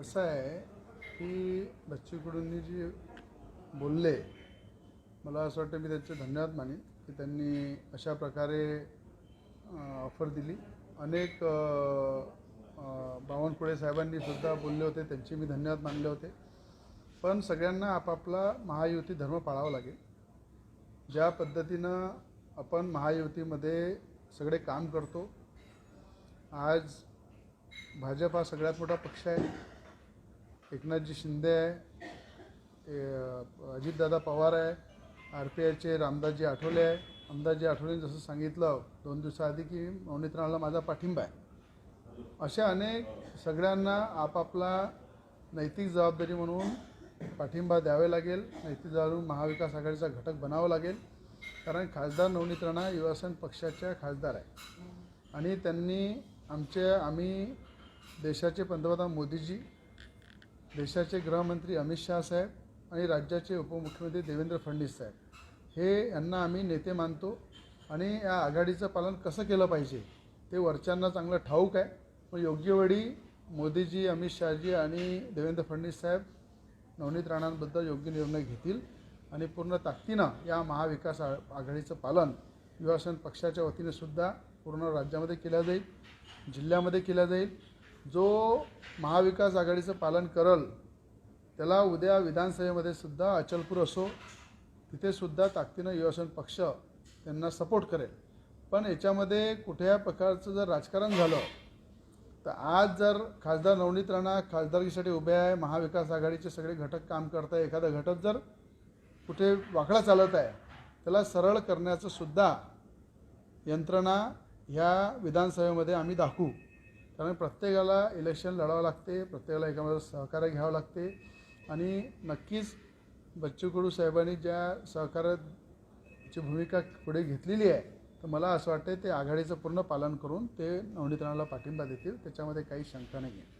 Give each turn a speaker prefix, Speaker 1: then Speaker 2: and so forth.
Speaker 1: असं आहे की बच्चू कडूंनी जे बोलले मला असं वाटतं मी त्यांचे धन्यवाद मानेन की त्यांनी अशा प्रकारे ऑफर दिली. अनेक बावनकुळे साहेबांनी सुद्धा बोलले होते त्यांचे मी धन्यवाद मानले होते. पण सगळ्यांना आपापला महायुती धर्म पाळावा लागेल. ज्या पद्धतीनं आपण महायुतीमध्ये सगळे काम करतो आज भाजप हा सगळ्यात मोठा पक्ष आहे. एकनाथजी शिंदे आहे अजितदादा पवार आहे आर पी आयचे रामदासजी आठवले आहे. रामदासजी आठवलेंनी जसं सांगितलं दोन दिवसाआधी की नवनीत राणाला माझा पाठिंबा आहे. अशा अनेक सगळ्यांना आपापला नैतिक जबाबदारी म्हणून पाठिंबा द्यावे लागेल. नैतिक जबाबदारी महाविकास आघाडीचा घटक बनावा लागेल. कारण खासदार नवनीत राणा युवासेन पक्षाच्या खासदार आहे. आणि त्यांनी आमचे आम्ही देशाचे पंतप्रधान मोदीजी देशाचे गृहमंत्री अमित शहा साहेब आणि राज्याचे उपमुख्यमंत्री देवेंद्र फडणवीस साहेब. हे यांना आम्ही नेते मानतो आणि या आघाडीचं पालन कसं केलं पाहिजे ते वरच्यांना चांगलं ठाऊक आहे. पण योग्य वेळी मोदीजी अमित शहाजी आणि देवेंद्र फडणवीस साहेब नवनीत राणांबद्दल योग्य निर्णय घेतील आणि पूर्ण ताकदीनं या महाविकास आ- आघाडीचं पालन युवासेन पक्षाच्या वतीने सुद्धा पूर्ण राज्यामध्ये केलं जाईल जिल्ह्यामध्ये केलं जाईल. जो महाविकास आघाडीचं पालन करल त्याला उद्या विधानसभेमध्ये सुद्धा अचलपूर असो तिथेसुद्धा ताकदीनं युवासन पक्ष त्यांना सपोर्ट करेल. पण याच्यामध्ये कुठल्या प्रकारचं जर राजकारण झालं तर आज जर खासदार नवनीत राणा खासदारकीसाठी उभे आहे महाविकास आघाडीचे सगळे घटक काम करत आहे एखादा घटक जर कुठे वाकडा चालत आहे त्याला सरळ करण्याचं सुद्धा यंत्रणा ह्या विधानसभेमध्ये आम्ही दाखवू. कारण प्रत्येकाला इलेक्शन लढावं लागते प्रत्येकाला एकामध्ये सहकार्य घ्यावं लागते. आणि नक्कीच बच्चू कडू साहेबांनी ज्या सहकार्याची भूमिका पुढे घेतलेली आहे तर मला असं वाटतं ते आघाडीचं पूर्ण पालन करून ते नवनीत पाठिंबा देतील. त्याच्यामध्ये काही शंका नाही आहे